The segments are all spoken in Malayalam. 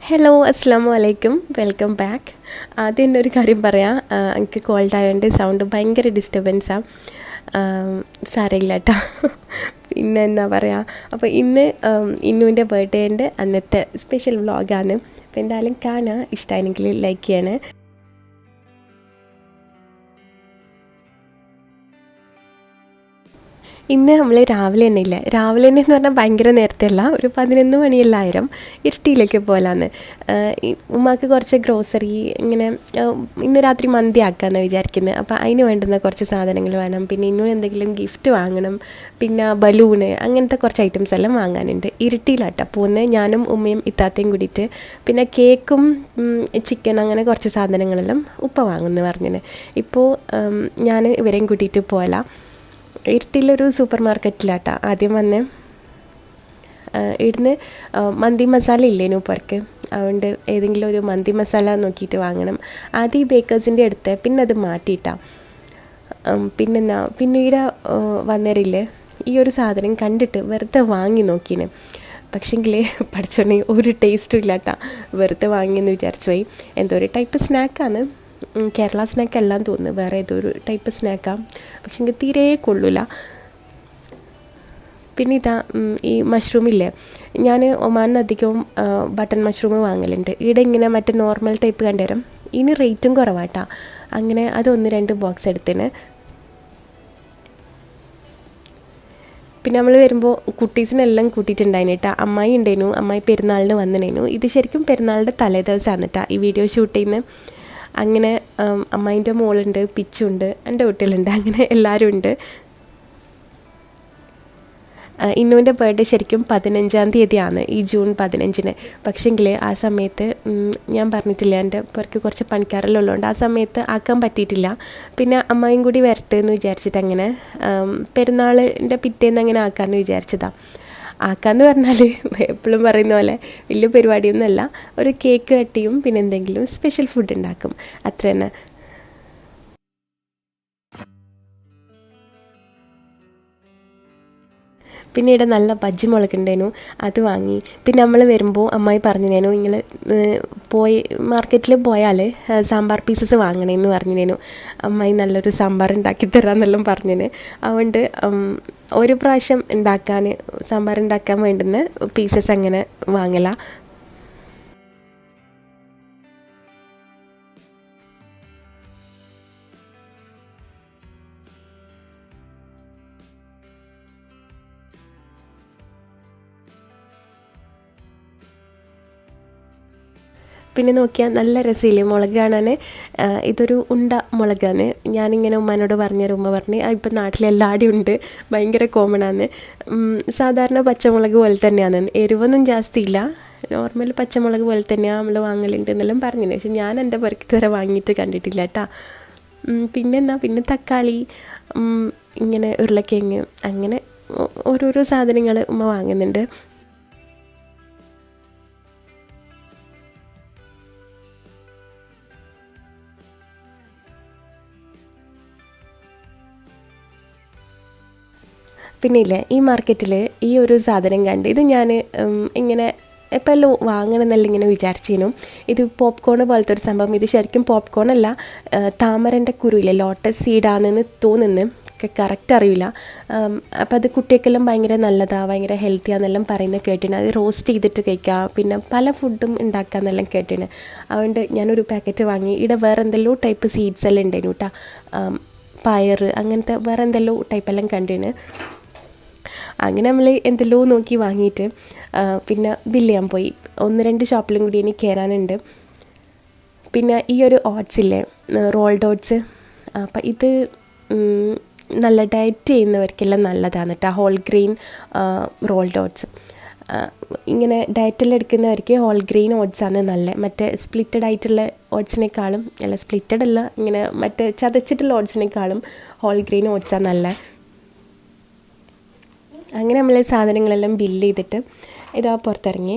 ഹലോ അസ്സാം വലൈക്കും വെൽക്കം ബാക്ക് ആദ്യം തന്നെ ഒരു കാര്യം പറയാം. എനിക്ക് കോൾഡ് ആയതുകൊണ്ട് സൗണ്ട് ഭയങ്കര ഡിസ്റ്റർബൻസാണ് സാരയില്ല കേട്ടോ പിന്നെ എന്താ പറയുക അപ്പോൾ ഇന്ന് ഇന്നുവിന്റെ ബർത്ത്ഡേന്റെ അന്നത്തെ സ്പെഷ്യൽ വ്ളോഗാണ് അപ്പോൾ എന്തായാലും കാണാം. ഇഷ്ടമായെങ്കിൽ ലൈക്ക് ചെയ്യണേ. ഇന്ന് നമ്മൾ രാവിലെ തന്നെ ഇല്ല. രാവിലെ തന്നെ എന്ന് പറഞ്ഞാൽ ഭയങ്കര നേരത്തെ അല്ല. ഒരു പതിനൊന്ന് മണിയെല്ലായിരം ഇരുട്ടിയിലേക്ക് പോലാന്ന്. ഉമ്മാക്ക് കുറച്ച് ഗ്രോസറി ഇങ്ങനെ ഇന്ന് രാത്രി മന്തി ആക്കാമെന്ന് വിചാരിക്കുന്നത് അപ്പോൾ അതിന് വേണ്ടുന്ന കുറച്ച് സാധനങ്ങൾ വേണം. പിന്നെ ഇന്നും എന്തെങ്കിലും ഗിഫ്റ്റ് വാങ്ങണം. പിന്നെ ബലൂണ് അങ്ങനത്തെ കുറച്ച് ഐറ്റംസ് എല്ലാം വാങ്ങാനുണ്ട്. ഇരുട്ടിയിലാട്ടോ പോകുന്നത് ഞാനും ഉമ്മയും ഇത്താത്തയും കൂടിയിട്ട്. പിന്നെ കേക്കും ചിക്കൻ അങ്ങനെ കുറച്ച് സാധനങ്ങളെല്ലാം ഉപ്പ വാങ്ങുമെന്ന് പറഞ്ഞിന്. ഇപ്പോൾ ഞാൻ ഇവരെയും കൂട്ടിയിട്ട് പോകലാം ഇരുട്ടിലൊരു സൂപ്പർ മാർക്കറ്റിലാട്ടാ ആദ്യം വന്നേ. ഇവിടുന്ന് മന്തി മസാല ഇല്ലേനു പുറക്ക് അതുകൊണ്ട് ഏതെങ്കിലും ഒരു മന്തി മസാല നോക്കിയിട്ട് വാങ്ങണം. ആദ്യം ഈ ബേക്കേഴ്സിന്റെ അടുത്ത് പിന്നെ അത് മാറ്റിയിട്ടാ. പിന്നെ പിന്നെന്നാ പിന്നീട് വന്നേരില്ലേ ഈ ഒരു സാധനം കണ്ടിട്ട് വെറുതെ വാങ്ങി നോക്കിന്. പക്ഷേങ്കിൽ പഠിച്ചോണ്ടെങ്കിൽ ഒരു ടേസ്റ്റും ഇല്ലാട്ടാ. വെറുതെ വാങ്ങിയെന്ന് വിചാരിച്ചു പോയി എന്തോ ഒരു ടൈപ്പ് സ്നാക്കാണ് കേരള സ്നാക്ക് എല്ലാം തോന്നുന്നു. വേറെ ഏതോ ഒരു ടൈപ്പ് സ്നാക്കാണ് എനിക്ക് തീരെ കൊള്ളില്ല പിന്നെ ഇതാ ഈ മഷ്റൂം ഇല്ലേ? ഞാൻ ഒമാനിന്ന് അധികവും ബട്ടൺ മഷ്റൂം വാങ്ങലുണ്ട്. ഇവിടെ ഇങ്ങനെ മറ്റേ നോർമൽ ടൈപ്പ് കണ്ടുതരും ഇനി റേറ്റും കുറവാട്ടാ. അങ്ങനെ അതൊന്ന് രണ്ട് ബോക്സ് എടുത്തിന്. പിന്നെ നമ്മൾ വരുമ്പോൾ കുട്ടീസിനെല്ലാം കൂട്ടിയിട്ടുണ്ടായിരുന്നു കേട്ടോ അമ്മായി ഉണ്ടായിരുന്നു അമ്മായി പെരുന്നാളിന് വന്നിനേനു. ഇത് ശരിക്കും പെരുന്നാളിന്റെ തലേ ദിവസമാണ് കേട്ടോ ഈ വീഡിയോ ഷൂട്ട് ചെയ്യുന്നത് അങ്ങനെ അമ്മായിന്റെ മോളുണ്ട് പിച്ചുണ്ട് എന്റെ കുട്ടികളുണ്ട് അങ്ങനെ എല്ലാവരും ഉണ്ട്. ഇന്നുവിന്റെ ബർത്ത്ഡേ ശരിക്കും പതിനഞ്ചാം തീയതിയാണ് ഈ ജൂൺ പതിനഞ്ചിന്. പക്ഷേങ്കിൽ ആ സമയത്ത് ഞാൻ പറഞ്ഞിട്ടില്ല എന്റെ പുറക്ക് കുറച്ച് പണിക്കാരെല്ലാം ഉള്ളതുകൊണ്ട് ആ സമയത്ത് ആക്കാൻ പറ്റിയിട്ടില്ല. പിന്നെ അമ്മായും കൂടി വരട്ടെ എന്ന് വിചാരിച്ചിട്ട് അങ്ങനെ പെരുന്നാളിന്റെ പിറ്റേന്ന് അങ്ങനെ ആക്കാമെന്ന് വിചാരിച്ചതാണ് ആക്കാന്ന് പറഞ്ഞാൽ എപ്പോഴും പറയുന്ന പോലെ വലിയ പരിപാടിയൊന്നുമല്ല. ഒരു കേക്ക് കട്ടിയും പിന്നെ എന്തെങ്കിലും സ്പെഷ്യൽ ഫുഡ് ഉണ്ടാക്കും. അത്ര തന്നെ പിന്നെ ഇവിടെ നല്ല ബജ്ജി അത് വാങ്ങി. പിന്നെ നമ്മൾ വരുമ്പോൾ അമ്മായി പറഞ്ഞിനേനു നിങ്ങൾ പോയി മാർക്കറ്റിൽ പോയാൽ സാമ്പാർ പീസസ് വാങ്ങണേന്ന് പറഞ്ഞിനേനു. അമ്മായി നല്ലൊരു സാമ്പാർ ഉണ്ടാക്കി തരാമെന്നെല്ലാം പറഞ്ഞിന്. അതുകൊണ്ട് ഒരു പ്രാവശ്യം ഉണ്ടാക്കാൻ സാമ്പാർ ഉണ്ടാക്കാൻ വേണ്ടുന്ന പീസസ് അങ്ങനെ വാങ്ങല. പിന്നെ നോക്കിയാൽ നല്ല രസമില്ലേ മുളക് കാണാൻ ഇതൊരു ഉണ്ട മുളകാണ്. ഞാനിങ്ങനെ ഉമ്മാനോട് പറഞ്ഞൊരു ഉമ്മ പറഞ്ഞ് "ആ, ഇപ്പം നാട്ടിലെല്ലാടി ഉണ്ട്. ഭയങ്കര കോമൺ ആണ്. സാധാരണ പച്ചമുളക് പോലെ തന്നെയാണ്. എരിവൊന്നും ജാസ്തി ഇല്ല. നോർമൽ പച്ചമുളക് പോലെ തന്നെയാണ് നമ്മൾ വാങ്ങലുണ്ട് എന്നെല്ലാം പറഞ്ഞു പക്ഷെ ഞാൻ എന്റെ പുറത്ത് ഇതുവരെ വാങ്ങിയിട്ട് കണ്ടിട്ടില്ല കേട്ടോ. പിന്നെന്താ പിന്നെ തക്കാളി ഇങ്ങനെ ഉരുളക്കിഴങ്ങ് അങ്ങനെ ഓരോരോ സാധനങ്ങൾ ഉമ്മ വാങ്ങുന്നുണ്ട്. പിന്നെ ഇല്ലേ ഈ മാർക്കറ്റിൽ ഈ ഒരു സാധനം കണ്ട് ഇത് ഞാൻ ഇങ്ങനെ എപ്പോൾ എല്ലാം വാങ്ങണം എന്നല്ല ഇങ്ങനെ വിചാരിച്ചിരുന്നു ഇത് പോപ്കോൺ പോലത്തെ ഒരു സംഭവം. ഇത് ശരിക്കും പോപ്കോൺ അല്ല താമരന്റെ കുരുവില്ലേ ലോട്ടസ് സീഡാണെന്ന് തോന്നുന്നു. കറക്റ്റ് അറിയില്ല. അപ്പോൾ അത് കുട്ടികൾക്കെല്ലാം ഭയങ്കര നല്ലതാണ് ഭയങ്കര ഹെൽത്തിയാണെന്നെല്ലാം പറയുന്നത് കേട്ടിന്. അത് റോസ്റ്റ് ചെയ്തിട്ട് കഴിക്കുക പിന്നെ പല ഫുഡും ഉണ്ടാക്കാമെന്നെല്ലാം കേട്ടിന്. അതുകൊണ്ട് ഞാനൊരു പാക്കറ്റ് വാങ്ങി. ഇവിടെ വേറെ എന്തെല്ലോ ടൈപ്പ് സീഡ്സ് എല്ലാം ഉണ്ടായിരുന്നു കേട്ടോ പയർ അങ്ങനത്തെ വേറെ എന്തെല്ലോ ടൈപ്പെല്ലാം കണ്ടിന്. അങ്ങനെ നമ്മൾ എന്തെല്ലോ നോക്കി വാങ്ങിയിട്ട് പിന്നെ ബില്ല് ചെയ്യാൻ പോയി. ഒന്ന് രണ്ട് ഷോപ്പിലും കൂടി ഇനി കയറാനുണ്ട് പിന്നെ ഈ ഒരു ഓട്സ് ഇല്ലേ റോൾഡ് ഓട്സ് അപ്പം ഇത് നല്ല ഡയറ്റ് ചെയ്യുന്നവർക്കെല്ലാം നല്ലതാണ് കേട്ടോ ഹോൾ ഗ്രെയിൻ റോൾഡ് ഓട്സ്. ഇങ്ങനെ ഡയറ്റെല്ലാം എടുക്കുന്നവർക്ക് ഹോൾ ഗ്രെയിൻ ഓട്സാണ് നല്ല. മറ്റേ സ്പ്ലിറ്റഡ് ആയിട്ടുള്ള ഓട്സിനേക്കാളും അല്ല സ്പ്ലിറ്റഡ് അല്ല ഇങ്ങനെ മറ്റേ ചതച്ചിട്ടുള്ള ഓട്സിനേക്കാളും ഹോൾ ഗ്രെയിൻ ഓട്സാണ് നല്ല. അങ്ങനെ നമ്മൾ സാധനങ്ങളെല്ലാം ബില്ല് ചെയ്തിട്ട് ഇതാ പുറത്തിറങ്ങി.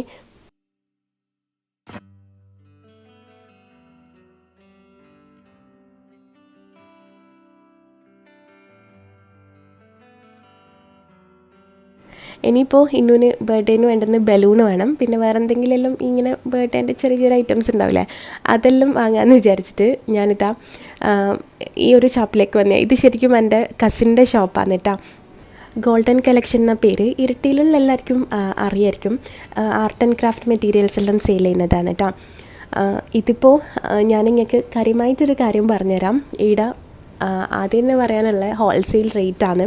ഇനിയിപ്പോൾ ഇന്നുവിന് ബർത്ത്ഡേന് വേണ്ടുന്ന ബലൂൺ വേണം. പിന്നെ വേറെ എന്തെങ്കിലും എല്ലാം ഇങ്ങനെ ബർത്ത്ഡേന്റെ ചെറിയ ചെറിയ ഐറ്റംസ് ഉണ്ടാവില്ലേ? അതെല്ലാം വാങ്ങാമെന്ന് വിചാരിച്ചിട്ട് ഞാനിതാ ഈ ഒരു ഷോപ്പിലേക്ക് വന്നേ. ഇത് ശരിക്കും എന്റെ കസിന്റെ ഷോപ്പാണ് കേട്ടോ. ഗോൾഡൻ കളക്ഷൻ എന്ന പേര് ഇരിട്ടിയിലുള്ള എല്ലാവർക്കും അറിയായിരിക്കും. ആർട്ട് ആൻഡ് ക്രാഫ്റ്റ് മെറ്റീരിയൽസ് എല്ലാം സെയിൽ ചെയ്യുന്നതാണ് കേട്ടോ ഇതിപ്പോൾ ഞാൻ നിങ്ങൾക്ക് കാര്യമായിട്ടൊരു കാര്യം പറഞ്ഞുതരാം. ഇവിടെ ആദ്യം എന്ന് പറയാനുള്ള ഹോൾസെയിൽ റേറ്റാണ്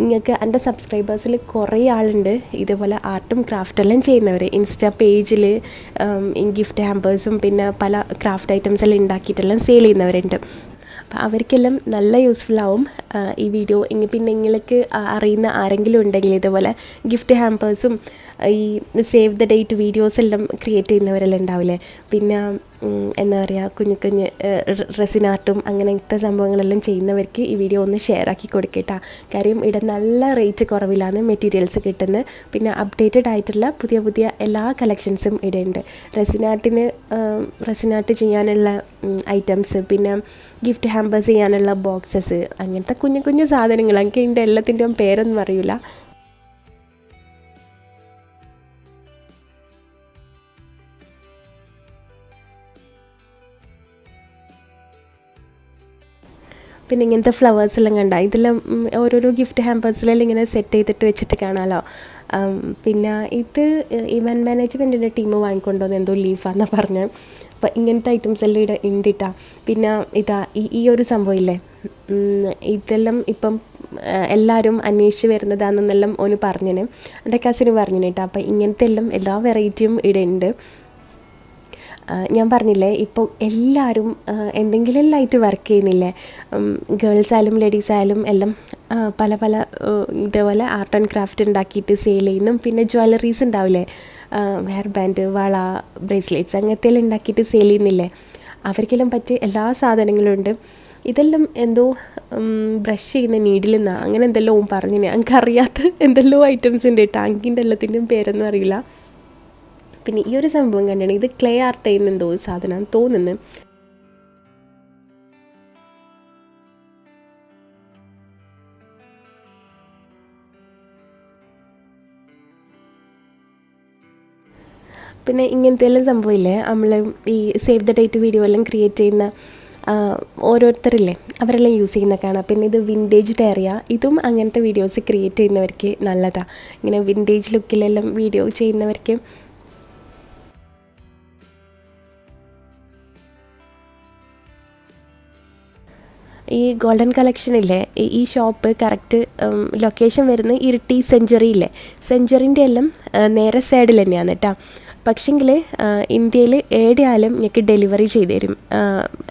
നിങ്ങൾക്ക് എന്റെ സബ്സ്ക്രൈബേഴ്സിൽ കുറേ ആളുണ്ട്. ഇതുപോലെ ആർട്ടും ക്രാഫ്റ്റെല്ലാം ചെയ്യുന്നവർ ഇൻസ്റ്റാ പേജിൽ ഗിഫ്റ്റ് ഹാമ്പേഴ്സും പിന്നെ പല ക്രാഫ്റ്റ് ഐറ്റംസ് എല്ലാം ഉണ്ടാക്കിയിട്ടെല്ലാം സെയിൽ ചെയ്യുന്നവരുണ്ട്. അപ്പോൾ അവർക്കെല്ലാം നല്ല യൂസ്ഫുൾ ആവും. ഈ വീഡിയോ പിന്നെ നിങ്ങൾക്ക് അറിയുന്ന ആരെങ്കിലും ഉണ്ടെങ്കിൽ ഇതുപോലെ ഗിഫ്റ്റ് ഹാമ്പേഴ്സും ഈ സേവ് ദ ഡേറ്റ് വീഡിയോസ് എല്ലാം ക്രിയേറ്റ് ചെയ്യുന്നവരെല്ലാം ഉണ്ടാവില്ലേ? പിന്നെ എന്താ പറയുക കുഞ്ഞു കുഞ്ഞ് റെസിനാർട്ടും അങ്ങനത്തെ സംഭവങ്ങളെല്ലാം ചെയ്യുന്നവർക്ക് ഈ വീഡിയോ ഒന്ന് ഷെയർ ആക്കി കൊടുക്കട്ടാ. കാര്യം ഇവിടെ നല്ല റേറ്റ് കുറവിലാണ് മെറ്റീരിയൽസ് കിട്ടുന്നത് പിന്നെ അപ്ഡേറ്റഡ് ആയിട്ടുള്ള പുതിയ പുതിയ എല്ലാ കളക്ഷൻസും ഇവിടെ ഉണ്ട് റെസിനാർട്ടിന് റെസിനാർട്ട് ചെയ്യാനുള്ള ഐറ്റംസ് പിന്നെ ഗിഫ്റ്റ് ഹാമ്പേഴ്സ് ചെയ്യാനുള്ള ബോക്സസ് അങ്ങനത്തെ കുഞ്ഞു കുഞ്ഞു സാധനങ്ങൾ. എനിക്ക് ഇതിന്റെ എല്ലാത്തിന്റെയും പേരൊന്നും അറിയില്ല. പിന്നെ ഇങ്ങനത്തെ ഫ്ലവേഴ്സ് എല്ലാം കണ്ട ഇതെല്ലാം ഓരോരോ ഗിഫ്റ്റ് ഹാമ്പേഴ്സിലെല്ലാം ഇങ്ങനെ സെറ്റ് ചെയ്തിട്ട് വെച്ചിട്ട് കാണാമല്ലോ പിന്നെ ഇത് ഇവന്റ് മാനേജ്മെന്റിന്റെ ടീം വാങ്ങിക്കൊണ്ടുവന്ന് എന്തോ ലീഫാന്നാണ് പറഞ്ഞത് അപ്പോൾ ഇങ്ങനത്തെ ഐറ്റംസ് എല്ലാം ഇവിടെ ഉണ്ടിട്ടാ പിന്നെ ഇതാ ഈ ഈ ഒരു സംഭവം ഇല്ലേ? ഇതെല്ലാം ഇപ്പം എല്ലാവരും അന്വേഷിച്ച് വരുന്നതാണെന്നെല്ലാം ഓന് പറഞ്ഞിന്. എന്റെ കസിന് പറഞ്ഞിന് കേട്ടോ. അപ്പോൾ ഇങ്ങനത്തെ എല്ലാം എല്ലാ വെറൈറ്റിയും ഇവിടെ ഉണ്ട് ഞാൻ പറഞ്ഞില്ലേ ഇപ്പോൾ എല്ലാവരും എന്തെങ്കിലും ലൈറ്റ് വർക്ക് ചെയ്യുന്നില്ലേ? ഗേൾസ് ആയാലും ലേഡീസ് ആയാലും എല്ലാം പല പല ഇതേപോലെ ആർട്ട് ആൻഡ് ക്രാഫ്റ്റ് ഉണ്ടാക്കിയിട്ട് സെയിൽ ചെയ്യുന്നു. പിന്നെ ജ്വല്ലറീസ് ഉണ്ടാവില്ലേ? ഹെയർ ബാൻഡ് വള ബ്രേസ്ലെറ്റ്സ് അങ്ങനത്തെ എല്ലാം ഉണ്ടാക്കിയിട്ട് സെയിൽ ചെയ്യുന്നില്ലേ? അവർക്കെല്ലാം പറ്റിയ എല്ലാ സാധനങ്ങളും ഉണ്ട്. ഇതെല്ലാം എന്തോ ബ്രഷ് ചെയ്യുന്ന നീഡിൽ നിന്നാണ് അങ്ങനെ എന്തെല്ലോ ഞങ്ങൾക്ക് അറിയാത്ത എന്തെല്ലോ ഐറ്റംസ് ഉണ്ട്. ടാങ്കിന്റെ എല്ലാത്തിന്റെയും പേരൊന്നും അറിയില്ല. പിന്നെ ഈ ഒരു സംഭവം കണ്ടാണ് ഇത് ക്ലേ ആർട്ട് ചെയ്യുന്ന എന്തോ ഒരു സാധനം തോന്നുന്നു. പിന്നെ ഇങ്ങനത്തെ എല്ലാം സംഭവമില്ലേ? നമ്മൾ ഈ സേവ് ദ ഡേറ്റ് വീഡിയോ എല്ലാം ക്രിയേറ്റ് ചെയ്യുന്ന ഓരോരുത്തരില്ലേ? അവരെല്ലാം യൂസ് ചെയ്യുന്ന കാണാം പിന്നെ ഇത് വിന്റേജ് ഡയറിയ ഇതും അങ്ങനത്തെ വീഡിയോസ് ക്രിയേറ്റ് ചെയ്യുന്നവർക്ക് നല്ലതാണ് ഇങ്ങനെ വിന്റേജ് ലുക്കിലെല്ലാം വീഡിയോ ചെയ്യുന്നവർക്ക് ഈ ഗോൾഡൻ കളക്ഷൻ ഇല്ലേ? ഈ- ഷോപ്പ് കറക്റ്റ് ലൊക്കേഷൻ വരുന്ന ഇരിട്ടി സെഞ്ചുറി ഇല്ലേ? സെഞ്ചുറിന്റെ എല്ലാം നേരെ സൈഡിൽ തന്നെയാണ് കേട്ടോ പക്ഷെങ്കിൽ ഇന്ത്യയിൽ എവിടെയാലും ഞങ്ങൾക്ക് ഡെലിവറി ചെയ്ത് തരും.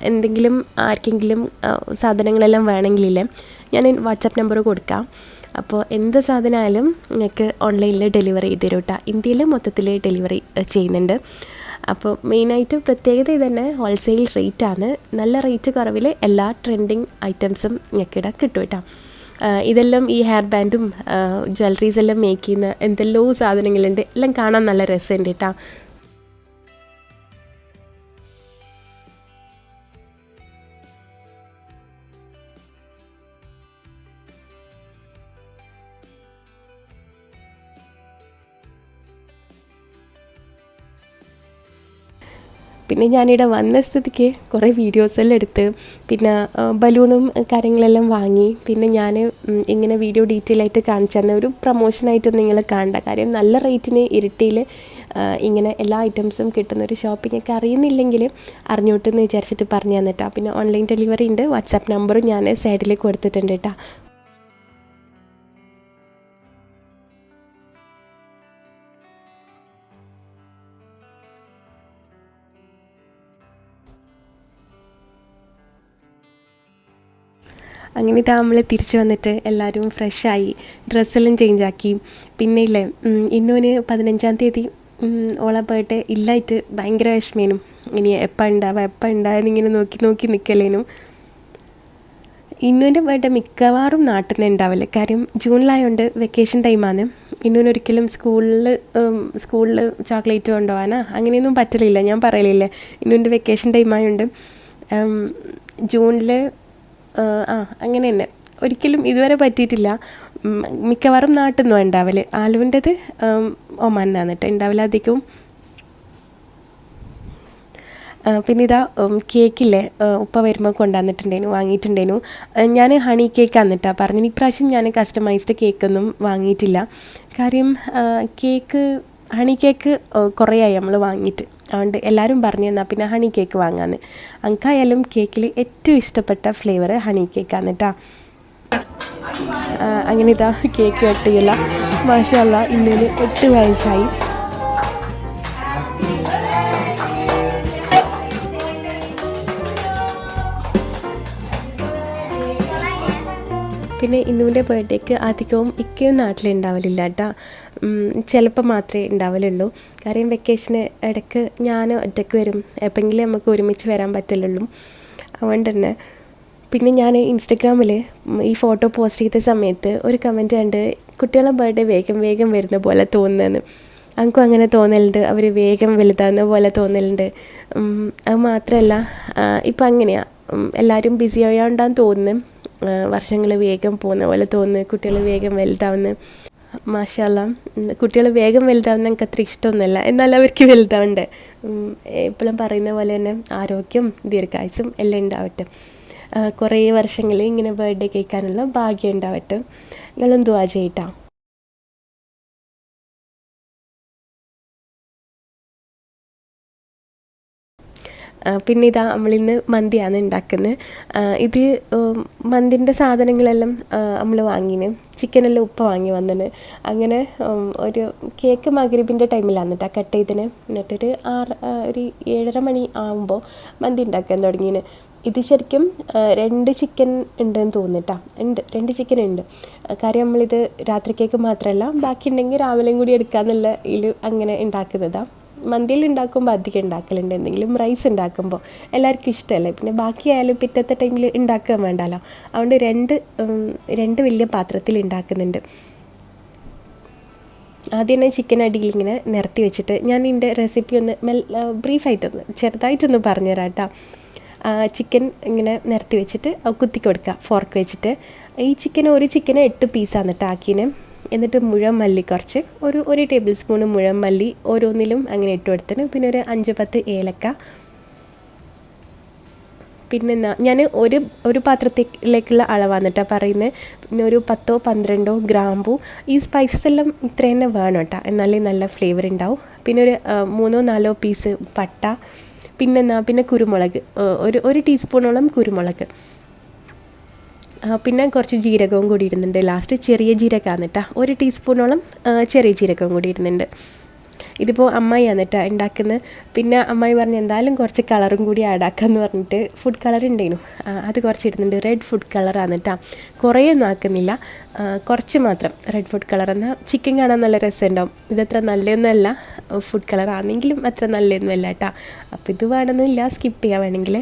എന്തെങ്കിലും ആർക്കെങ്കിലും സാധനങ്ങളെല്ലാം വേണമെങ്കിലില്ലേ ഞാൻ വാട്സപ്പ് നമ്പർ കൊടുക്കാം. അപ്പോൾ എന്ത് സാധനമായാലും നിങ്ങൾക്ക് ഓൺലൈനിൽ ഡെലിവറി ചെയ്ത് തരും കേട്ടോ ഇന്ത്യയിൽ മൊത്തത്തിൽ ഡെലിവറി ചെയ്യുന്നുണ്ട്. അപ്പോൾ മെയിനായിട്ട് പ്രത്യേകത ഇത് തന്നെ ഹോൾസെയിൽ റേറ്റ് ആണ്. നല്ല റേറ്റ് കുറവിൽ എല്ലാ ട്രെൻഡിങ് ഐറ്റംസും ഞെക്കിട കിട്ടും കേട്ടോ. ഇതെല്ലാം ഈ ഹെയർ ബാൻഡും ജ്വല്ലറീസ് എല്ലാം മേക്ക് ചെയ്യുന്ന എന്തെല്ലോ സാധനങ്ങളുണ്ട് എല്ലാം കാണാൻ നല്ല രസമുണ്ട് കേട്ടോ. പിന്നെ ഞാനിവിടെ വന്ന സ്ഥിതിക്ക് കുറേ വീഡിയോസെല്ലാം എടുത്ത് പിന്നെ ബലൂണും കാര്യങ്ങളെല്ലാം വാങ്ങി പിന്നെ ഞാൻ ഇങ്ങനെ വീഡിയോ ഡീറ്റെയിൽ ആയിട്ട് കാണിച്ചു തന്ന ഒരു പ്രൊമോഷനായിട്ട് നിങ്ങൾ കാണണ്ട. കാര്യം നല്ല റേറ്റിന് ഇരിട്ടിയിൽ ഇങ്ങനെ എല്ലാ ഐറ്റംസും കിട്ടുന്ന ഒരു ഷോപ്പിംഗ് ഒക്കെ അറിയുന്നില്ലെങ്കിൽ അറിഞ്ഞോട്ടെന്ന് വിചാരിച്ചിട്ട് പറഞ്ഞു തന്നിട്ടാ. പിന്നെ ഓൺലൈൻ ഡെലിവറി ഉണ്ട് വാട്സാപ്പ് നമ്പറും ഞാൻ സൈഡിൽ കൊടുത്തിട്ടുണ്ട് കേട്ടോ അങ്ങനെ ഇതാ തിരിച്ച് വന്നിട്ട് എല്ലാവരും ഫ്രഷായി ഡ്രസ്സെല്ലാം ചേഞ്ച് ആക്കി പിന്നെ ഇല്ലേ ഇന്നുവിന് പതിനഞ്ചാം തീയതി ഓളെ പോയിട്ട് ഇല്ലായിട്ട് ഭയങ്കര വിഷമേനും. ഇനി എപ്പോൾ ഉണ്ടാവുക എപ്പോൾ ഇങ്ങനെ നോക്കി നോക്കി നിൽക്കലേനും ഇന്നുവിന്റെ ബർത്ത്ഡേ മിക്കവാറും നാട്ടിൽ നിന്ന് ഉണ്ടാവില്ല കാര്യം ജൂണിലായതുകൊണ്ട് വെക്കേഷൻ ടൈമാണ് ഇന്നുവിനൊരിക്കലും സ്കൂളിൽ സ്കൂളിൽ ചോക്ലേറ്റ് കൊണ്ടുപോകാനാ അങ്ങനെയൊന്നും പറ്റലില്ല. ഞാൻ പറയലില്ല. ഇന്നുവിന്റെ വെക്കേഷൻ ടൈമായതുകൊണ്ട് ജൂണിൽ ആ അങ്ങനെ തന്നെ. ഒരിക്കലും ഇതുവരെ പറ്റിയിട്ടില്ല. മിക്കവാറും നാട്ടിൽ നിന്നും ഉണ്ടാവൽ. ആലുവിന്റെത് ഒമാൻ കേട്ടോ. ഉണ്ടാവില്ല അധികവും. പിന്നെ ഇതാ കേക്കില്ലേ? ഉപ്പ വരുമ്പോൾ കൊണ്ടുവന്നിട്ടുണ്ടേനു വാങ്ങിയിട്ടുണ്ടേനു. ഞാൻ ഹണി കേക്ക് എന്നിട്ടാ പറഞ്ഞു. ഇപ്രാവശ്യം ഞാൻ കസ്റ്റമൈസ്ഡ് കേക്കൊന്നും വാങ്ങിയിട്ടില്ല. കാര്യം കേക്ക് ഹണി കേക്ക് ആ, കുറേ ആയി നമ്മൾ വാങ്ങിയിട്ട്. അതുകൊണ്ട് എല്ലാവരും പറഞ്ഞു തന്നാൽ പിന്നെ ഹണി കേക്ക് വാങ്ങാമെന്ന് അങ്ങക്കായാലും കേക്കിൽ ഏറ്റവും ഇഷ്ടപ്പെട്ട ഫ്ലേവർ ഹണി കേക്കാണ് കേട്ടോ അങ്ങനെ ഇതാ കേക്ക് കട്ട് ചെയ്യല മാഷല്ല ഇന്നലെ എട്ട് വയസ്സായി. പിന്നെ ഇന്നുവിന്റെ ബർത്ത്ഡേക്ക് അധികവും ഇക്കയും നാട്ടിലുണ്ടാവലില്ല കേട്ടോ ചിലപ്പോൾ മാത്രമേ ഉണ്ടാവലുള്ളൂ. കാര്യം വെക്കേഷന് ഇടയ്ക്ക് ഞാൻ ഒറ്റയ്ക്ക് വരും. എപ്പോഴെങ്കിലും നമുക്ക് ഒരുമിച്ച് വരാൻ പറ്റില്ലുള്ളൂ അതുകൊണ്ട് തന്നെ പിന്നെ ഞാൻ ഇൻസ്റ്റഗ്രാമിൽ ഈ ഫോട്ടോ പോസ്റ്റ് ചെയ്ത സമയത്ത് ഒരു കമന്റ് കണ്ട് കുട്ടികളെ ബർത്ത്ഡേ വേഗം വേഗം വരുന്ന പോലെ തോന്നുന്നതെന്ന് എനിക്കും അങ്ങനെ തോന്നലുണ്ട്. അവർ വേഗം വലുതാകുന്ന പോലെ തോന്നലുണ്ട്. അത് മാത്രമല്ല ഇപ്പം അങ്ങനെയാണ് എല്ലാവരും ബിസി ആയോണ്ടാന്ന് തോന്നുന്നു. വർഷങ്ങൾ വേഗം പോകുന്ന പോലെ തോന്നുന്നു. കുട്ടികൾ വേഗം വലുതാവുന്നു. മാഷാല്ല. കുട്ടികൾ വേഗം വലുതാവുന്ന എനിക്ക് അത്ര ഇഷ്ടമൊന്നുമല്ല. എന്നാൽ അവർക്ക് വലുതാവണ്ടേ. എപ്പോഴും പറയുന്ന പോലെ തന്നെ ആരോഗ്യം ദീർഘായുസും എല്ലാം ഉണ്ടാവട്ടെ. കുറേ വർഷങ്ങളിൽ ഇങ്ങനെ ബർത്ത്ഡേ കേൾക്കാനുള്ള ഭാഗ്യം ഉണ്ടാവട്ടെ. നിങ്ങളും ദുവാ ചെയ്യട്ടാ പിന്നെ ഇതാ നമ്മളിന്ന് മന്തിയാണ് ഉണ്ടാക്കുന്നത്. ഇത് മന്തിന്റെ സാധനങ്ങളെല്ലാം നമ്മൾ വാങ്ങിന്. ചിക്കനെല്ലാം ഉപ്പ് വാങ്ങി വന്നിന്. അങ്ങനെ ഒരു കേക്ക് മകരിബിന്റെ ടൈമിലാണ് കേട്ടോ കട്ട് ചെയ്തിന്. എന്നിട്ടൊരു ആറ് ഒരു ഏഴര മണി ആകുമ്പോൾ മന്തി ഉണ്ടാക്കാൻ തുടങ്ങിന്. ഇത് ശരിക്കും രണ്ട് ചിക്കൻ ഉണ്ടെന്ന് തോന്നിട്ടാ ഉണ്ട് രണ്ട് ചിക്കൻ ഉണ്ട്. കാര്യം നമ്മളിത് രാത്രിക്കേക്ക് മാത്രമല്ല ബാക്കി ഉണ്ടെങ്കിൽ രാവിലെയും കൂടി എടുക്കാന്നുള്ള ഇതിൽ അങ്ങനെ ഉണ്ടാക്കുന്നതാണ് മന്തിയിൽ ഉണ്ടാക്കുമ്പോൾ അധികം ഉണ്ടാക്കലുണ്ട്. എന്തെങ്കിലും റൈസ് ഉണ്ടാക്കുമ്പോൾ എല്ലാവർക്കും ഇഷ്ടമല്ലേ? പിന്നെ ബാക്കിയായാലും പിറ്റത്തെ ടൈമിൽ ഉണ്ടാക്കാൻ വേണ്ടല്ലോ. അതുകൊണ്ട് രണ്ട് രണ്ട് വലിയ പാത്രത്തിൽ ഉണ്ടാക്കുന്നുണ്ട്. ആദ്യം തന്നെ ചിക്കൻ അടിയിൽ ഇങ്ങനെ നിരത്തി വെച്ചിട്ട് ഞാൻ എന്റെ റെസിപ്പി ഒന്ന് മെൽ ബ്രീഫായിട്ടൊന്ന് ചെറുതായിട്ടൊന്ന് പറഞ്ഞുതരാം കേട്ടോ. ചിക്കൻ ഇങ്ങനെ നിരത്തി വെച്ചിട്ട് കുത്തി കൊടുക്കുക ഫോർക്ക് വെച്ചിട്ട്. ഈ ചിക്കൻ ഒരു ചിക്കൻ എട്ട് പീസാണ് കേട്ടോ ആക്കിന് എന്നിട്ട് മുഴം മല്ലി കുറച്ച്. ഒരു ഒരു ടേബിൾ സ്പൂൺ മുഴം മല്ലി ഓരോന്നിലും അങ്ങനെ ഇട്ട് കൊടുത്തിന് പിന്നെ ഒരു അഞ്ച് പത്ത് ഏലക്ക. പിന്നെ ഞാൻ ഒരു ഒരു പാത്രത്തിലേക്കുള്ള അളവാണ് കേട്ടോ പറയുന്നത് പിന്നെ ഒരു പത്തോ പന്ത്രണ്ടോ ഗ്രാമ്പു. ഈ സ്പൈസസ് എല്ലാം ഇത്ര തന്നെ വേണം കേട്ടോ. എന്നാലേ നല്ല ഫ്ലേവർ ഉണ്ടാവും പിന്നെ ഒരു മൂന്നോ നാലോ പീസ് പട്ട. പിന്നെന്നാ പിന്നെ കുരുമുളക്. ഒരു ഒരു ടീസ്പൂണോളം കുരുമുളക്. പിന്നെ കുറച്ച് ജീരകവും കൂടി ഇടുന്നുണ്ട്. ലാസ്റ്റ് ചെറിയ ജീരകമാണ് കേട്ടോ ഒരു ടീസ്പൂണോളം ചെറിയ ജീരകവും കൂടി ഇടുന്നുണ്ട്. ഇതിപ്പോൾ അമ്മായിയാണ് കേട്ടോ ഉണ്ടാക്കുന്നത് പിന്നെ അമ്മായി പറഞ്ഞു എന്തായാലും കുറച്ച് കളറും കൂടി ആഡ് ആക്കാമെന്ന് പറഞ്ഞിട്ട് ഫുഡ് കളർ ഉണ്ടായിരുന്നു അത് കുറച്ച് ഇടുന്നുണ്ട്. റെഡ് ഫുഡ് കളറാണ് കേട്ടോ കുറേ ഒന്നും ആക്കുന്നില്ല. കുറച്ച് മാത്രം. റെഡ് ഫുഡ് കളർ എന്നാൽ ചിക്കൻ കാണാൻ നല്ല രസമുണ്ടാവും ഇതത്ര നല്ലതൊന്നുമല്ല ഫുഡ് കളർ ആണെങ്കിലും അത്ര നല്ലതൊന്നുമല്ല കേട്ടോ അപ്പോൾ ഇത് വേണമെന്നില്ല സ്കിപ്പ് ചെയ്യാൻ വേണമെങ്കിൽ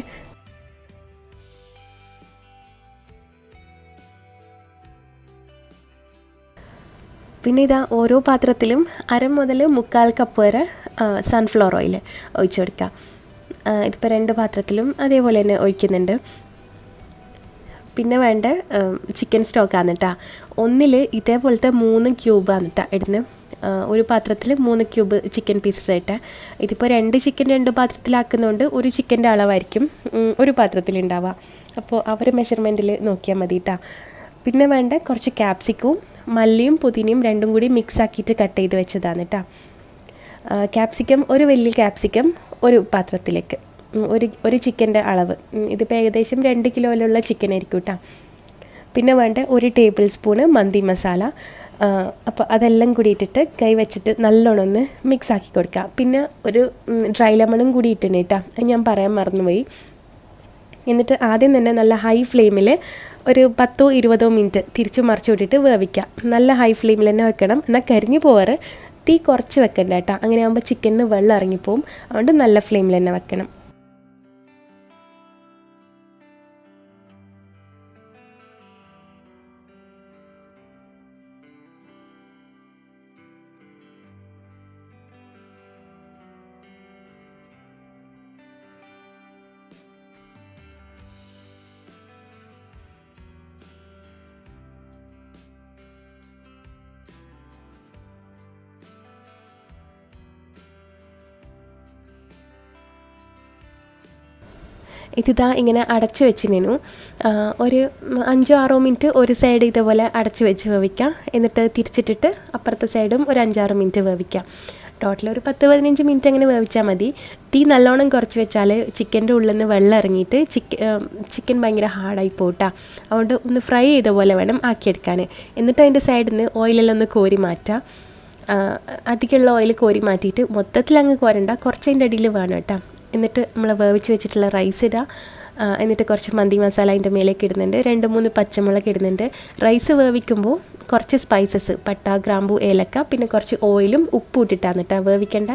പിന്നെ ഇതാ ഓരോ പാത്രത്തിലും അര മുതൽ മുക്കാൽ കപ്പ് വരെ സൺഫ്ലവർ ഓയിൽ ഒഴിച്ചു കൊടുക്കുക ഇതിപ്പോൾ രണ്ട് പാത്രത്തിലും അതേപോലെ തന്നെ ഒഴിക്കുന്നുണ്ട്. പിന്നെ വേണ്ട ചിക്കൻ സ്റ്റോക്കാണ് കേട്ടോ ഒന്നിൽ ഇതേപോലത്തെ മൂന്ന് ക്യൂബാണ് കേട്ടോ ഇടുന്നത് ഒരു പാത്രത്തിൽ മൂന്ന് ക്യൂബ് ചിക്കൻ പീസസ് ആയിട്ട് ഇതിപ്പോൾ രണ്ട് ചിക്കൻ രണ്ട് പാത്രത്തിലാക്കുന്നതുകൊണ്ട് ഒരു ചിക്കന്റെ അളവായിരിക്കും ഒരു പാത്രത്തിൽ ഉണ്ടാവുക അപ്പോൾ അവർ മെഷർമെന്റിൽ നോക്കിയാൽ മതി കേട്ടോ പിന്നെ വേണ്ട കുറച്ച് ക്യാപ്സിക്കവും മല്ലിയും പുതിനയും രണ്ടും കൂടി മിക്സ് ആക്കിയിട്ട് കട്ട് ചെയ്ത് വെച്ചതാണ് കേട്ടോ ക്യാപ്സിക്കം ഒരു വലിയ ക്യാപ്സിക്കം ഒരു പാത്രത്തിലേക്ക്. ഒരു ഒരു ചിക്കന്റെ അളവ്. ഇതിപ്പോൾ ഏകദേശം രണ്ട് കിലോയിലുള്ള ചിക്കൻ ആയിരിക്കും കേട്ടോ പിന്നെ വേണ്ട ഒരു ടേബിൾ സ്പൂണ് മന്തി മസാല. അപ്പോൾ അതെല്ലാം കൂടി ഇട്ടിട്ട് കൈ വെച്ചിട്ട് നല്ലോണം ഒന്ന് മിക്സ് ആക്കി കൊടുക്കുക പിന്നെ ഒരു ഡ്രൈ ലെമണും കൂടി ഇട്ടിന് കേട്ടോ അത് ഞാൻ പറയാൻ മറന്നുപോയി. എന്നിട്ട് ആദ്യം തന്നെ നല്ല ഹൈ ഫ്ലെയിമിൽ ഒരു പത്തോ ഇരുപതോ മിനിറ്റ് തിരിച്ചു മറിച്ചു വിട്ടിട്ട് വേവിക്കുക നല്ല ഹൈ ഫ്ലെയിമിൽ തന്നെ വെക്കണം. എന്നാൽ കരിഞ്ഞു പോവാറ്. തീ കുറച്ച് വെക്കണ്ട കേട്ടോ. അങ്ങനെ ആകുമ്പോൾ ചിക്കനിൽ വെള്ളം ഇറങ്ങിപ്പോവും. അതുകൊണ്ട് നല്ല ഫ്ലെയിമിൽ തന്നെ വെക്കണം. ഇതിതാ ഇങ്ങനെ അടച്ചു വെച്ചിനു ഒരു അഞ്ചോ ആറോ മിനിറ്റ് ഒരു സൈഡ് ഇതേപോലെ അടച്ചു വെച്ച് വേവിക്കാം. എന്നിട്ട് തിരിച്ചിട്ടിട്ട് അപ്പുറത്തെ സൈഡും ഒരു അഞ്ചാറ് മിനിറ്റ് വേവിക്കാം. ടോട്ടൽ ഒരു പത്ത് പതിനഞ്ച് മിനിറ്റ് അങ്ങനെ വേവിച്ചാൽ മതി. തീ നല്ലോണം കുറച്ച് വെച്ചാൽ ചിക്കന്റെ ഉള്ളിൽ നിന്ന് വെള്ളം ഇറങ്ങിയിട്ട് ചിക്കൻ ചിക്കൻ ഭയങ്കര ഹാർഡായി പോട്ടാ. അതുകൊണ്ട് ഒന്ന് ഫ്രൈ ചെയ്ത പോലെ വേണം ആക്കിയെടുക്കാൻ എന്നിട്ട് അതിന്റെ സൈഡിൽ നിന്ന് ഓയിലെല്ലാം ഒന്ന് കോരി മാറ്റാം. അധികമുള്ള ഓയിൽ കോരി മാറ്റിയിട്ട് മൊത്തത്തിൽ അങ്ങ് കോരണ്ട. കുറച്ച് അതിന്റെ അടിയിൽ വേണം കേട്ടോ. എന്നിട്ട് നമ്മൾ വേവിച്ച് വെച്ചിട്ടുള്ള റൈസ് ഇടുക എന്നിട്ട് കുറച്ച് മന്തി മസാല അതിന്റെ മേലേക്ക് ഇടുന്നുണ്ട്. രണ്ട് മൂന്ന് പച്ചമുളക് ഇടുന്നുണ്ട്. റൈസ് വേവിക്കുമ്പോൾ കുറച്ച് സ്പൈസസ് പട്ട ഗ്രാമ്പു ഏലക്ക പിന്നെ കുറച്ച് ഓയിലും ഉപ്പും ഇട്ടിട്ടാണ് കേട്ടോ വേവിക്കേണ്ട.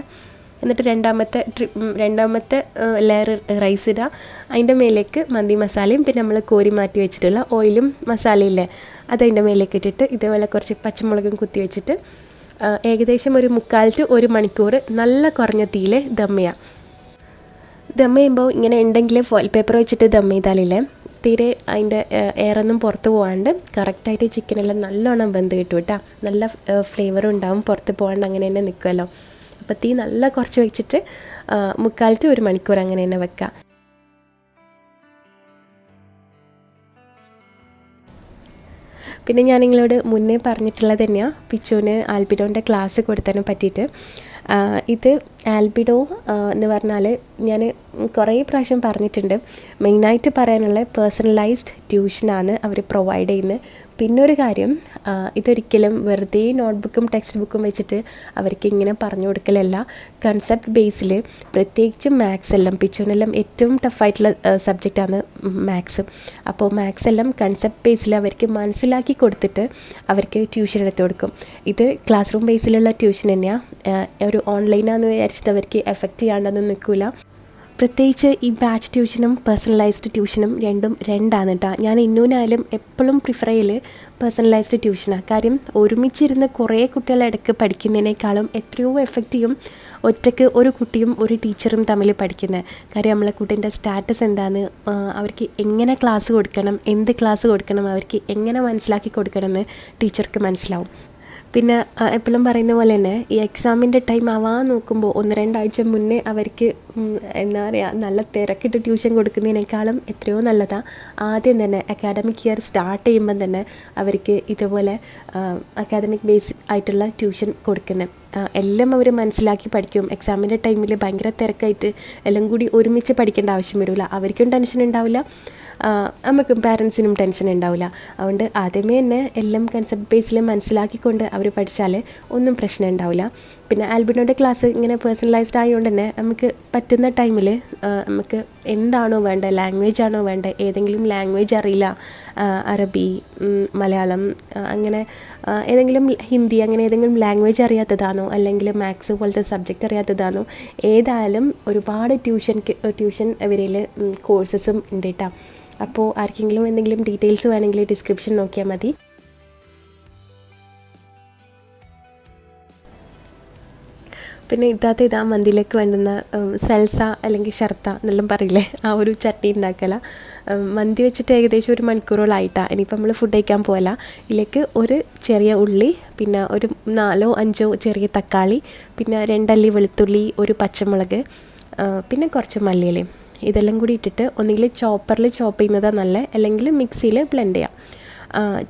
എന്നിട്ട് രണ്ടാമത്തെ ട്രി രണ്ടാമത്തെ ലെയർ റൈസ് ഇടുക അതിന്റെ മേലേക്ക് മന്തി മസാലയും പിന്നെ നമ്മൾ കോരി മാറ്റി വെച്ചിട്ടുള്ള ഓയിലും മസാലയില്ലേ അത് അതിന്റെ മേലേക്ക് ഇട്ടിട്ട് ഇതേപോലെ കുറച്ച് പച്ചമുളകും കുത്തി വെച്ചിട്ട് ഏകദേശം ഒരു മുക്കാൽ ടു ഒരു മണിക്കൂർ നല്ല കുറഞ്ഞ തീയിൽ ദം ചെയ്യാം. ദം ചെയ്യുമ്പോൾ ഇങ്ങനെ ഉണ്ടെങ്കിൽ ഫോയിൽ പേപ്പർ വെച്ചിട്ട് ദം ചെയ്താലില്ലേ? തീരെ അതിന്റെ എയറൊന്നും പുറത്ത് പോകാണ്ട് കറക്റ്റായിട്ട് ചിക്കനെല്ലാം നല്ലോണം വെന്ത് കിട്ടും കേട്ടോ നല്ല ഫ്ലേവറും ഉണ്ടാവും പുറത്ത് പോകാണ്ട് അങ്ങനെ തന്നെ നിൽക്കുമല്ലോ അപ്പോൾ തീ നല്ല കുറച്ച് വെച്ചിട്ട് മുക്കാലത്ത് ഒരു മണിക്കൂർ അങ്ങനെ തന്നെ വെക്കാം. പിന്നെ ഞാൻ നിങ്ങളോട് മുന്നേ പറഞ്ഞിട്ടുള്ളത് തന്നെയാണ് പിച്ചുവിന് ആൽബിഡോന്റെ ക്ലാസ് കൊടുത്തതിനെ പറ്റിയിട്ട്. ഇത് ആൽബിഡോ എന്ന് പറഞ്ഞാൽ ഞാൻ കുറേ പ്രാവശ്യം പറഞ്ഞിട്ടുണ്ട്. മെയിനായിട്ട് പറയാനുള്ള പേഴ്സണലൈസ്ഡ് ട്യൂഷനാണ് അവർ പ്രൊവൈഡ് ചെയ്യുന്നത്. പിന്നെ ഒരു കാര്യം ഇതൊരിക്കലും വെറുതെ നോട്ട്ബുക്കും ടെക്സ്റ്റ് ബുക്കും വെച്ചിട്ട് അവർക്ക് ഇങ്ങനെ പറഞ്ഞു കൊടുക്കലല്ല. കൺസെപ്റ്റ് ബേസിൽ പ്രത്യേകിച്ച് മാത്സ് എല്ലാം പിച്ചോനെല്ലാം ഏറ്റവും ടഫായിട്ടുള്ള സബ്ജക്റ്റാണ് മാത്സ്. അപ്പോൾ മാത്സ് എല്ലാം കൺസെപ്റ്റ് ബേസിൽ അവർക്ക് മനസ്സിലാക്കി കൊടുത്തിട്ട് അവർക്ക് ട്യൂഷൻ എടുത്തു കൊടുക്കും. ഇത് ക്ലാസ് റൂം ബേസിലുള്ള ട്യൂഷൻ തന്നെയാണ് ഒരു ഓൺലൈനാന്ന് വിചാരിച്ചിട്ട് അവർക്ക് എഫക്റ്റ് ചെയ്യാണ്ടെന്ന് നിൽക്കില്ല പ്രത്യേകിച്ച് ഈ ബാച്ച് ട്യൂഷനും പേഴ്സണലൈസ്ഡ് ട്യൂഷനും രണ്ടും രണ്ടാണ് കേട്ടോ ഞാൻ ഇന്നൂനായാലും എപ്പോഴും പ്രിഫർ ചെയ്യൽ പേഴ്സണലൈസ്ഡ് ട്യൂഷനാണ് കാര്യം ഒരുമിച്ചിരുന്ന് കുറേ കുട്ടികൾ ഇടയ്ക്ക് പഠിക്കുന്നതിനേക്കാളും എത്രയോ എഫക്റ്റീവും ഒറ്റയ്ക്ക് ഒരു കുട്ടിയും ഒരു ടീച്ചറും തമ്മിൽ പഠിക്കുന്നത് കാര്യം നമ്മളെ കുട്ടീന്റെ സ്റ്റാറ്റസ് എന്താണ് അവർക്ക് എങ്ങനെ ക്ലാസ് കൊടുക്കണം എന്ത് ക്ലാസ് കൊടുക്കണം അവർക്ക് എങ്ങനെ മനസ്സിലാക്കി കൊടുക്കണമെന്ന് ടീച്ചർക്ക് മനസ്സിലാവും. പിന്നെ എപ്പോഴും പറയുന്ന പോലെ തന്നെ ഈ എക്സാമിന്റെ ടൈം ആവാൻ നോക്കുമ്പോൾ ഒന്ന് രണ്ടാഴ്ച മുന്നേ അവർക്ക് എന്താ പറയുക നല്ല തിരക്കിട്ട് ട്യൂഷൻ കൊടുക്കുന്നതിനേക്കാളും എത്രയോ നല്ലതാണ് ആദ്യം തന്നെ അക്കാഡമിക് ഇയർ സ്റ്റാർട്ട് ചെയ്യുമ്പം തന്നെ അവർക്ക് ഇതുപോലെ അക്കാദമിക് ബേസ് ആയിട്ടുള്ള ട്യൂഷൻ കൊടുക്കുന്നത് എല്ലാം അവർ മനസ്സിലാക്കി പഠിക്കും. എക്സാമിന്റെ ടൈമിൽ ഭയങ്കര തിരക്കായിട്ട് എല്ലാം കൂടി ഒരുമിച്ച് പഠിക്കേണ്ട ആവശ്യം വരില്ല അവർക്കും ടെൻഷൻ ഉണ്ടാവില്ല നമുക്കും പാരൻസിനും ടെൻഷൻ ഉണ്ടാവില്ല അതുകൊണ്ട് ആദ്യമേ തന്നെ എല്ലാം കൺസെപ്റ്റ് ബേസിൽ മനസ്സിലാക്കിക്കൊണ്ട് അവർ പഠിച്ചാൽ ഒന്നും പ്രശ്നം ഉണ്ടാവില്ല പിന്നെ ആൽബിനോയുടെ ക്ലാസ് ഇങ്ങനെ പേഴ്സണലൈസ്ഡ് ആയതുകൊണ്ട് തന്നെ നമുക്ക് പറ്റുന്ന ടൈമിൽ നമുക്ക് എന്താണോ വേണ്ടത് ലാംഗ്വേജ് ആണോ വേണ്ടത് ഏതെങ്കിലും ലാംഗ്വേജ് അറിയില്ല. അറബി മലയാളം അങ്ങനെ ഏതെങ്കിലും ഹിന്ദി അങ്ങനെ ഏതെങ്കിലും ലാംഗ്വേജ് അറിയാത്തതാണോ അല്ലെങ്കിൽ മാത്സ് പോലത്തെ സബ്ജക്റ്റ് അറിയാത്തതാണോ ഏതായാലും ഒരുപാട് ട്യൂഷൻ ട്യൂഷൻ ഇവരിൽ കോഴ്സസും ഉണ്ട് കേട്ടോ അപ്പോൾ ആർക്കെങ്കിലും എന്തെങ്കിലും ഡീറ്റെയിൽസ് വേണമെങ്കിൽ ഡിസ്ക്രിപ്ഷൻ നോക്കിയാൽ മതി. പിന്നെ ഇതാത്ത ഇതാ മന്തിയിലേക്ക് വേണ്ടുന്ന സൽസ അല്ലെങ്കിൽ ഷർത്ത എന്നെല്ലാം പറയില്ലേ? ആ ഒരു ചട്ടി ഉണ്ടാക്കല. മന്തി വെച്ചിട്ട് ഏകദേശം ഒരു മണിക്കൂറോളായിട്ടാണ് ഇനിയിപ്പോൾ നമ്മൾ ഫുഡ് കഴിക്കാൻ പോകല ഇതിലേക്ക് ഒരു ചെറിയ ഉള്ളി പിന്നെ ഒരു നാലോ അഞ്ചോ ചെറിയ തക്കാളി പിന്നെ രണ്ടല്ലി വെളുത്തുള്ളി ഒരു പച്ചമുളക് പിന്നെ കുറച്ച് മല്ലിയിലയും. ഇതെല്ലാം കൂടി ഇട്ടിട്ട് ഒന്നുകിൽ ചോപ്പറിൽ ചോപ്പ് ചെയ്യുന്നതാണ് നല്ലത് അല്ലെങ്കിൽ മിക്സിയിൽ ബ്ലെൻഡ് ചെയ്യാം.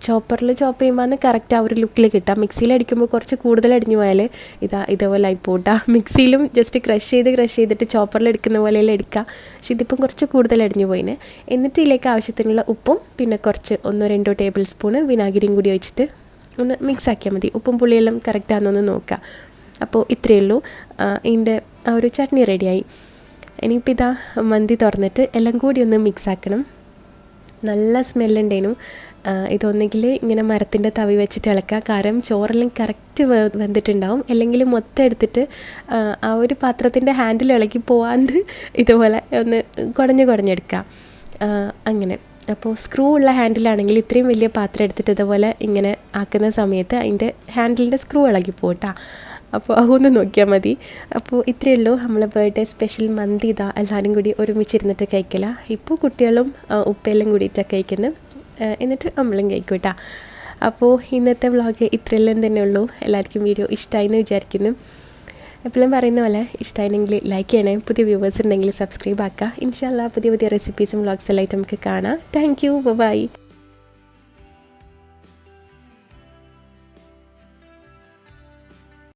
ചോപ്പറിൽ ചോപ്പ് ചെയ്യുമ്പോൾ അന്ന് കറക്റ്റ് ആ ഒരു ലുക്കിൽ കിട്ടാം മിക്സിയിൽ അടിക്കുമ്പോൾ കുറച്ച് കൂടുതൽ അടിഞ്ഞു പോയാൽ ഇതാ ഇതേപോലെ ആയിപ്പോട്ടാ. മിക്സിയിലും ജസ്റ്റ് ക്രഷ് ചെയ്ത് ക്രഷ് ചെയ്തിട്ട് ചോപ്പറിൽ എടുക്കുന്ന പോലെയല്ല എടുക്കുക. പക്ഷെ ഇതിപ്പം കുറച്ച് കൂടുതൽ അടിഞ്ഞു പോയിന്. എന്നിട്ട് ഇതിലേക്ക് ആവശ്യത്തിനുള്ള ഉപ്പും പിന്നെ കുറച്ച് ഒന്നോ രണ്ടോ ടേബിൾ സ്പൂണ് വിനാഗിരിയും കൂടി വെച്ചിട്ട് ഒന്ന് മിക്സ് ആക്കിയാൽ മതി. ഉപ്പും പുളിയെല്ലാം കറക്റ്റാണെന്നൊന്ന് നോക്കുക. അപ്പോൾ ഇത്രയേ ഉള്ളൂ. ഇതിന്റെ ആ ഒരു ചട്നി റെഡിയായി ഇനിയിപ്പോൾ ഇതാ മന്തി തുറന്നിട്ട് എല്ലാം കൂടി ഒന്ന് മിക്സ് ആക്കണം. നല്ല സ്മെല്ലുണ്ടേനു ഇതൊന്നെങ്കിൽ ഇങ്ങനെ മരത്തിന്റെ തവി വെച്ചിട്ട് ഇളക്കുക. കാരണം ചോറെല്ലാം കറക്റ്റ് വെന്തിട്ടുണ്ടാവും അല്ലെങ്കിൽ മൊത്തം എടുത്തിട്ട് ആ ഒരു പാത്രത്തിന്റെ ഹാൻഡിൽ ഇളക്കി പോവാണ്ട് ഇതുപോലെ ഒന്ന് കുടഞ്ഞ് കുടഞ്ഞെടുക്കുക. അങ്ങനെ. അപ്പോൾ സ്ക്രൂ ഉള്ള ഹാൻഡിലാണെങ്കിൽ ഇത്രയും വലിയ പാത്രം എടുത്തിട്ട് ഇതുപോലെ ഇങ്ങനെ ആക്കുന്ന സമയത്ത് അതിന്റെ ഹാൻഡിലിന്റെ സ്ക്രൂ ഇളകി പോട്ടാ അപ്പോൾ അതൊന്ന് നോക്കിയാൽ മതി. അപ്പോൾ ഇത്രയേ ഉള്ളൂ. നമ്മളെ ബർത്ത്ഡേ സ്പെഷ്യൽ മന്തി ഇതാ എല്ലാവരും കൂടി ഒരുമിച്ചിരുന്നിട്ട് കഴിക്കല. ഇപ്പോൾ കുട്ടികളും ഉപ്പയെല്ലാം കൂടിയിട്ടാണ് കഴിക്കുന്നത് എന്നിട്ട് നമ്മളും കഴിക്കൂട്ടാ. കേട്ടോ അപ്പോൾ ഇന്നത്തെ വ്ളോഗ് ഇത്രയെല്ലാം തന്നെ ഉള്ളൂ. എല്ലാവർക്കും വീഡിയോ ഇഷ്ടമായി എന്ന് വിചാരിക്കുന്നു. എപ്പോഴും പറയുന്ന പോലെ ഇഷ്ടമായിരുന്നെങ്കിൽ ലൈക്ക് ചെയ്യണേ. പുതിയ വ്യൂവേഴ്സ് ഉണ്ടെങ്കിൽ സബ്സ്ക്രൈബ് ആക്കുക ഇൻഷാല്ല പുതിയ പുതിയ റെസിപ്പീസും വ്ളോഗ്സ് എല്ലാം നമുക്ക് കാണാം. Thank you by